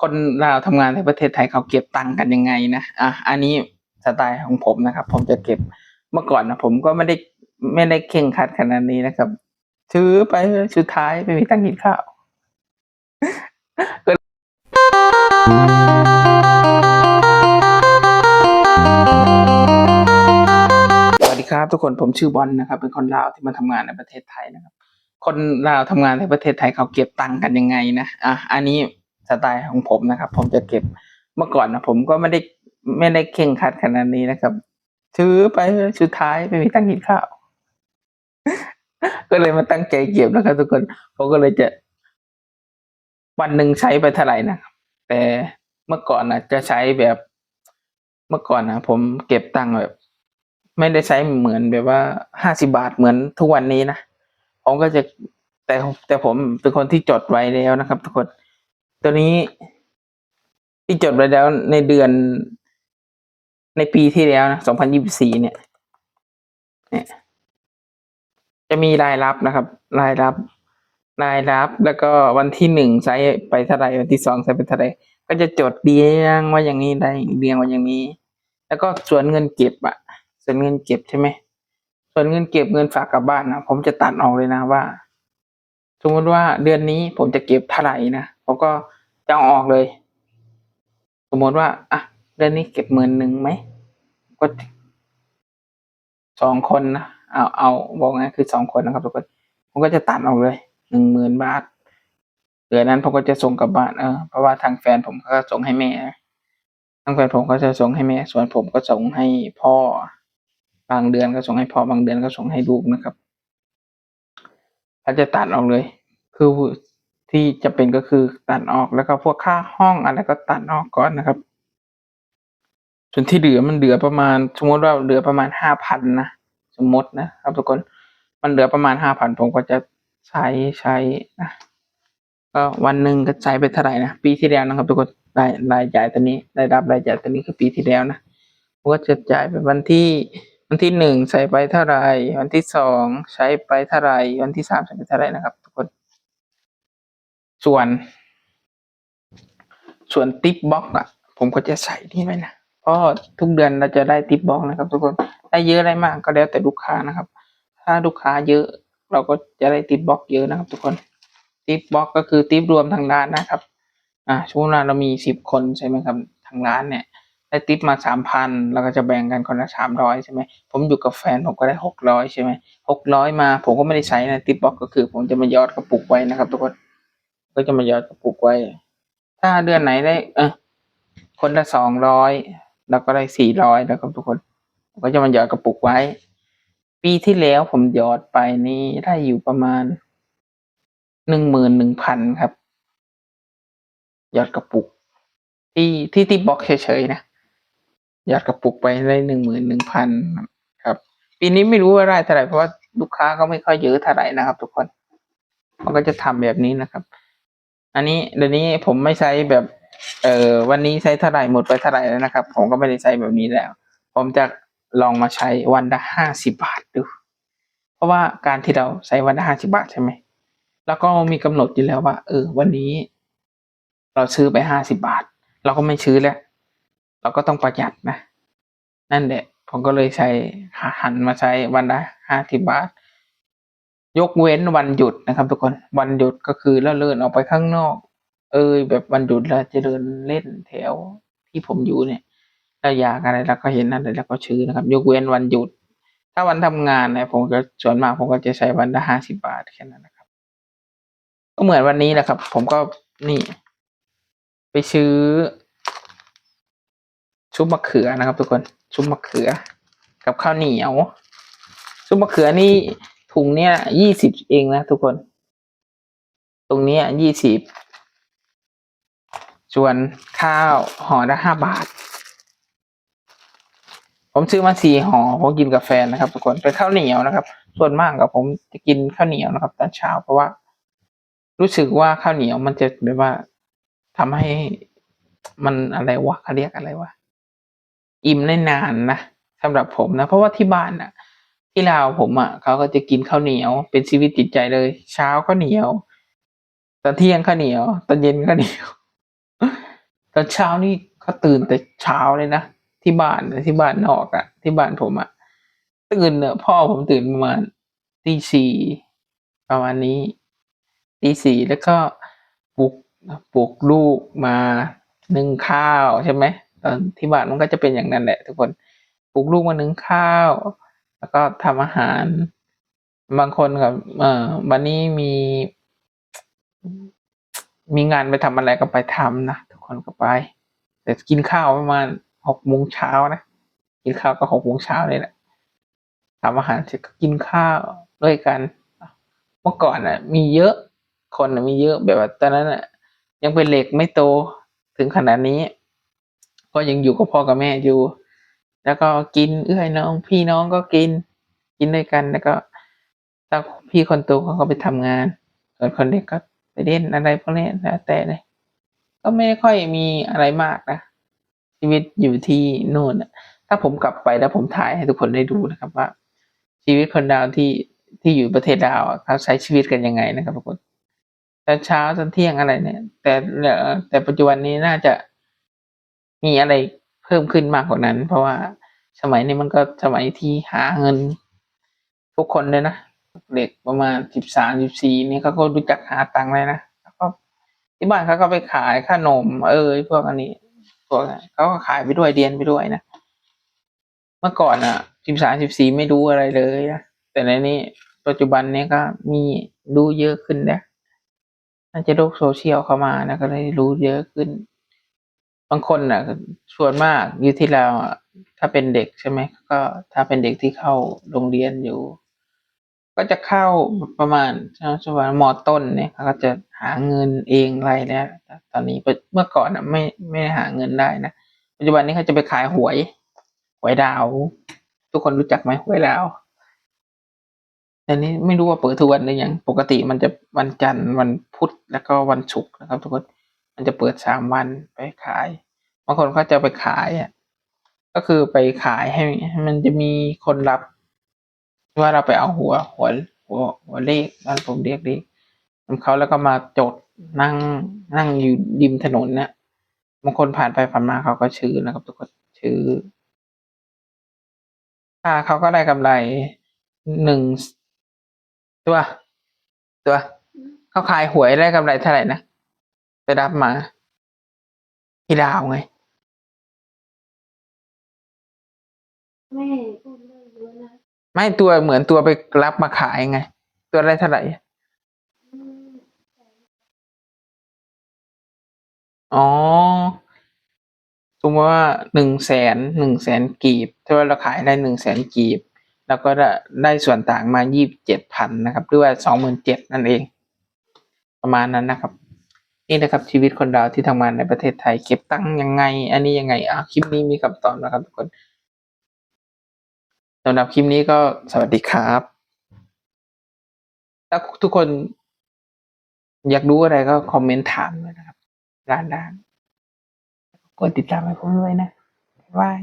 คนลาวทำงานในประเทศไทยเขาเก็บตังค์กันยังไงนะอะอันนี้สไตล์ของผมนะครับ ผมจะเก็บเมื่อก่อนนะผมก็ไม่ได้ไม่ได้เข่งคัดขนาดนี้นะครับซื้อไปสุดท้ายไม่มีตังค์กินข้าวสวัสดีครับทุกคนผมชื่อบอลนะครับ เป็นคนลาวที่มาทำงานในประเทศไทยนะครับ คนลาวทำงานในประเทศไทยเขาเก็บตังค์กันยังไงนะอะอันนี้ สไตล์ของผมนะครับ ผมจะเก็บเมื่อก่อนนะผมก็ไม่ได้ไม่ได้เข่งคัดขนาดนี้นะครับซื้อไปสุดท้ายไม่มีตังค์กินข้าว ก็เลยมาตั้งใจเก็บนะครับทุกคนผมก็เลยจะ วันหนึ่งใช้ไปเท่าไหร่นะแต่เมื่อก่อนนะจะใช้แบบเมื่อก่อนนะผมเก็บตังค์แบบ ไม่ได้ใช้เหมือนแบบว่าห้าสิบาทเหมือนทุกวันนี้นะผมก็จะแต่แต่ผมเป็นคนที่จดไว้แล้วนะครับ ทุกคน ตัวนี้ที่จดไว้แล้วในเดือนในปีที่แล้วนะสองพันยี่สิบสี่เนี่ย เนี่ย จะมีรายรับนะครับ รายรับ รายรับ แล้วก็วันที่หนึ่งใช้ไปเท่าไรวันที่สองใช้ไปเท่าไรก็จะจดเรียงว่าอย่างนี้ได้เรียงว่าอย่างนี้ แล้วก็ส่วนเงินเก็บอะส่วนเงินเก็บใช่ไหมส่วนเงินเก็บเงินฝากกลับบ้านนะผมจะตัดออกเลยนะว่า สมมติว่าเดือนนี้ผมจะเก็บเท่าไหร่นะผมก็ จะเอาออกเลย สมมติว่า อะเดือนนี้เก็บหมื่นหนึ่งไหมก็สองคนนะเอาเอาบอกไงคือสองคนนะครับทุกคนผมก็จะตัดออกเลยหนึ่งหมื่นบาทเหลือนั้นผมก็จะส่งกลับบ้านเออเพราะว่าทางแฟนผมก็ส่งให้แม่ทางแฟนผมก็จะส่งให้แม่ ส่วนผมก็ส่งให้พ่อ บางเดือนก็ส่งให้พ่อบางเดือนก็ส่งให้ลูกนะครับเขาจะตัดออกเลย คือ ที่จะเป็นก็คือตัดออกแล้วก็พวกค่าห้องอะไรก็ตัดออกก่อนนะครับ ส่วนที่เหลือมันเหลือประมาณ สมมติว่าเหลือประมาณห้าพันนะสมมตินะครับทุกคนมันเหลือประมาณห้าพันผมก็จะใช้ใช้นะก็วันหนึ่งก็ใช้ไปเท่าไหร่นะปีที่แล้วนะครับทุกคนรายรายจ่ายตัวนี้ได้รับรายจ่ายตัวนี้คือปีที่แล้วนะผมก็จะจ่ายไปวันที่วันที่หนึ่งใช้ไปเท่าไหร่วันที่สองใช้ไปเท่าไหร่วันที่สามใช้ไปเท่าไหร่นะครับ ทุกคน ส่วน ส่วนติปบ็อกอะผมก็จะใส่นี่ไว้นะเพราะทุกเดือนเราจะได้ติปบ็อกนะครับทุกคนได้เยอะได้มากก็แล้วแต่ลูกค้านะครับ ถ้าลูกค้าเยอะเราก็จะได้ติปบ็อกเยอะนะครับ ทุกคนติปบ็อกก็คือติปรวมทางร้านนะครับ อ่าช่วงนั้นเรามีสิบคนใช่ไหมครับทางร้านเนี่ยได้ติปมาสามพันเราก็จะแบ่งกันคนละสามร้อยใช่ไหมผมอยู่กับแฟนผมก็ได้หกร้อยใช่ไหมหกร้อยมา ผมก็ไม่ได้ใช้นะติปบ็อกก็คือ ผมจะมายอดกระปุกไว้นะครับ ทุกคน ก็จะมายอดกระปุกไว้ ถ้าเดือนไหนได้ เออคนละสองร้อยเราก็ได้สี่ร้อยแล้วครับทุกคนก็จะมาหยอดกระปุกไว้ ปีที่แล้วผมหยอดไปนี่ได้อยู่ประมาณหนึ่งหมื่นหนึ่งพันครับ หยอดกระปุก ที่ที่ที่บล็อกเฉยๆนะหยอดกระปุกไปได้หนึ่งหมื่นหนึ่งพันครับ ปีนี้ไม่รู้ว่าได้เท่าไหร่เพราะว่าลูกค้าก็ไม่ค่อยเยอะเท่าไหร่นะครับ ทุกคน มันก็จะทำแบบนี้นะครับ อันนี้เดี๋ยวนี้ผมไม่ใช้แบบ เออวันนี้ใช้เท่าไหร่หมดไปเท่าไหร่แล้วนะครับ ผมก็ไม่ได้ใช้แบบนี้แล้ว ผมจะลองมาใช้วันละห้าสิบบาทดู เพราะว่าการที่เราใช้วันละห้าสิบาทใช่ไหมแล้วก็มีกำหนดอยู่แล้วว่า เออ วันนี้ เราซื้อไปห้าสิบาท เราก็ไม่ซื้อแล้ว เราก็ต้องประหยัดนะ นั่นแหละ ผมก็เลยใช้หันมาใช้วันละห้าสิบาท ยกเว้นวันหยุดนะครับทุกคนวันหยุดก็คือเราเลื่อนออกไปข้างนอก เออแบบวันหยุดเราจะเดินเล่นแถวที่ผมอยู่เนี่ยเราอยากอะไรเราก็เห็นอะไรเราก็ซื้อนะครับ ยกเว้นวันหยุด ถ้าวันทำงานเนี่ยผมก็ส่วนมากผมก็จะใช้วันละห้าสิบาทแค่นั้นนะครับ ก็เหมือนวันนี้แหละครับ ผมก็นี่ ไปซื้อชุบมะเขือนะครับ ทุกคนชุบมะเขือ กับข้าวเหนียวชุบมะเขือนี่ ถุงเนี้ยยี่สิบเองนะทุกคน ตรงเนี้ยยี่สิบส่วนข้าวห่อละห้าบาท ผมซื้อมาสี่ห่อผมกินกาแฟนนะครับ ทุกคนเป็นข้าวเหนียวนะครับ ส่วนมากกับผมจะกินข้าวเหนียวนะครับ ตอนเช้าเพราะว่า รู้สึกว่าข้าวเหนียวมันจะแบบว่าทำให้มันอะไรวะเขาเรียกอะไรวะอิ่มได้นานนะสำหรับผมนะ เพราะว่าที่บ้านอะ ที่ลาวผมอะเขาก็จะกินข้าวเหนียว เป็นชีวิตจิตใจเลย เช้าข้าวเหนียวตอนเที่ยงข้าวเหนียวตอนเย็นข้าวเหนียวตอนเช้านี่เขาตื่นแต่เช้าเลยนะที่บ้านที่บ้านนอกอะที่บ้านผมอะตื่นเนอะพ่อผมตื่นประมาณตีสี่ประมาณนี้ตีสี่แล้วก็ปลุกปลุกลูกมานึ่งข้าวใช่ไหมตอนที่บ้านมันก็จะเป็นอย่างนั้นแหละ ทุกคนปลุกลูกมานึ่งข้าว แล้วก็ทำอาหาร บางคนกับเอ่อวันนี้มี มีงานไปทำอะไรก็ไปทำนะทุกคนก็ไป แต่กินข้าวประมาณหกโมงเช้านะกินข้าวก็หกโมงเช้าเลยแหละทำอาหารเสร็จก็กินข้าวด้วยกัน เมื่อก่อนอะ มีเยอะคนน่ะมีเยอะแบบว่าตอนนั้นอะ ยังเป็นเด็กไม่โตถึงขนาดนี้ ก็ยังอยู่กับพ่อกับแม่อยู่ แล้วก็กินเอื้อยน้อง พี่น้องก็กิน กินด้วยกันแล้วก็ถ้าพี่คนโตเขาก็ไปทำงาน ส่วนคนเล็กก็ไปเล่นอะไรพวกนี้แล้วแต่เลยก็ไม่ค่อยมีอะไรมากนะชีวิตอยู่ที่นู่นถ้าผมกลับไปแล้วผมถ่ายให้ทุกคนได้ดูนะครับว่า ชีวิตคนดาวที่ที่อยู่ประเทศดาวเขาใช้ชีวิตกันยังไงนะครับทุกคนแต่เช้าจนเที่ยงอะไรเนี่ย แต่แต่ปัจจุบันนี้น่าจะมีอะไร เพิ่มขึ้นมากกว่านั้น เพราะว่าสมัยนี้มันก็สมัยที่หาเงิน ทุกคนเลยนะเด็กประมาณสิบสามสิบสี่นี่เขาก็รู้จักหาตังค์เลยนะแล้วก็ที่บ้านเขาก็ไปขายขนม เออพวกอันนี้พวกเขาก็ขายไปด้วยเรียนไปด้วยนะเมื่อก่อนอะสิบสามสิบสี่ไม่รู้อะไรเลยนะแต่ในนี้ปัจจุบันนี้ก็มีรู้เยอะขึ้นนะน่าจะโลกโซเชียลเข้ามานะก็เลยรู้เยอะขึ้น บางคนอะส่วนมากยู่ที่เราวถ้าเป็นเด็กใช่ไหมก็ถ้าเป็นเด็กที่เข้าโรงเรียนอยู่ ก็จะเข้าประมาณช่วงมอต้นเนี่ยเขาก็จะหาเงินเองไรแล้วแต่ตอนนี้เมื่อก่อนอะไม่ไม่หาเงินได้นะปัจจุบันนี้เขาจะไปขายหวย หวยดาว ทุกคนรู้จักไหมหวยดาวแต่นี้ไม่รู้ว่าเปิดทุกวันหรือยังปกติมันจะวันจันทร์วันพุธแล้วก็วันศุกร์นะครับ ทุกคน มันจะเปิดสามวันไปขายบางคนเขาจะไปขายอะก็คือไปขายให้มันจะมีคนรับ ว่าเราไปเอาหัวหัวหัวหัวเลขบ้านผมเรียกเลขของเขาแล้วก็มาจดนั่งนั่งอยู่ริมถนนเนี่ยบางคนผ่านไปผ่านมาเขาก็ชื่อนะครับ ทุกคนชื่อค่าเขาก็ได้กำไรหนึ่งตัว ตัวเขาขายหวยได้กำไรเท่าไหร่นะ ไปรับมาพี่ดาวไง แม่พูดเรื่องเยอะนะไม่ตัวเหมือนตัวไปรับมาขายไง ตัวได้เท่าไหร่ อืมอ๋อ สมมติว่าหนึ่งแสนหนึ่งแสนกีบถ้าว่าเราขายได้หนึ่งแสนกีบ แล้วก็ได้ได้ส่วนต่างมายี่สิบเจ็ดพันนะครับ หรือว่าสองหมื่นเจ็ดนั่นเอง ประมาณนั้นนะครับ นี่นะครับชีวิตคนเราที่ทำงานในประเทศไทยเก็บตังค์ยังไง อันนี้ยังไงอะคลิปนี้มีคำตอบนะครับทุกคนสำหรับคลิปนี้ก็สวัสดีครับถ้าทุกคนอยากรู้อะไรก็คอมเมนต์ถามเลยนะครับด้านด้านกดติดตามให้ผมด้วยนะบาย